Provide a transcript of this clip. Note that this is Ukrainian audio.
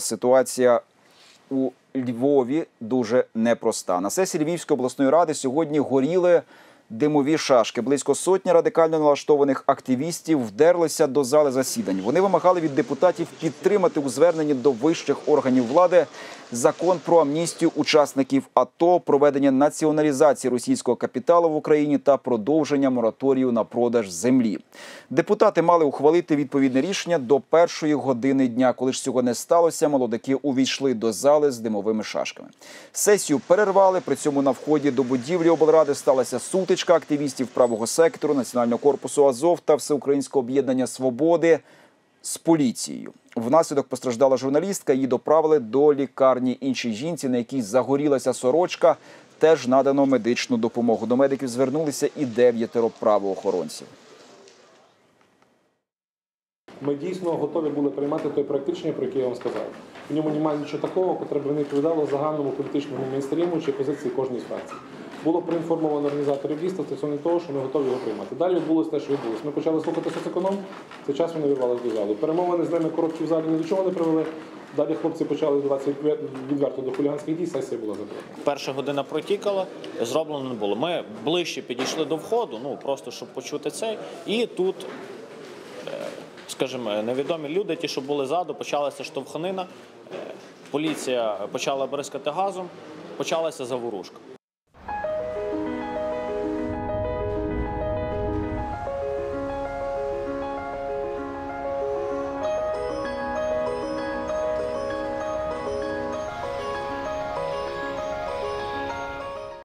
Ситуація у Львові дуже непроста. На сесії Львівської обласної ради сьогодні горіли димові шашки. Близько сотні радикально налаштованих активістів вдерлися до зали засідань. Вони вимагали від депутатів підтримати у зверненні до вищих органів влади закон про амністію учасників АТО, проведення націоналізації російського капіталу в Україні та продовження мораторію на продаж землі. Депутати мали ухвалити відповідне рішення до першої години дня. Коли ж цього не сталося, молодики увійшли до зали з димовими шашками. Сесію перервали. При цьому на вході до будівлі облради сталася сутичка активістів правого сектору, національного корпусу Азов та всеукраїнського об'єднання Свободи з поліцією. Внаслідок постраждала журналістка. Її доправили до лікарні іншій жінці, на якій загорілася сорочка. Теж надано медичну допомогу. До медиків звернулися і дев'ятеро правоохоронців. Ми дійсно готові були приймати той проект рішення, про який я вам сказав. В ньому немає нічого такого, котре б не відповідало загальному політичному мейнстріму чи позиції кожної з. Було проінформовано організаторів дійства стосовно того, що ми готові його приймати. Далі відбулося те, що відбулося. Ми почали слухати соцеконом, цей час вони вирвалися до залу. Перемовини з ними короткі в залі ні до чого не привели. Далі хлопці почали вдаватися відверто до хуліганських дій, сесія була закрита. Перша година протікала, зроблено не було. Ми ближче підійшли до входу, ну просто щоб почути цей. І тут, е, скажімо, невідомі люди, ті, що були ззаду, почалася штовханина. Е, Поліція почала бризкати газом, почалася заворушка.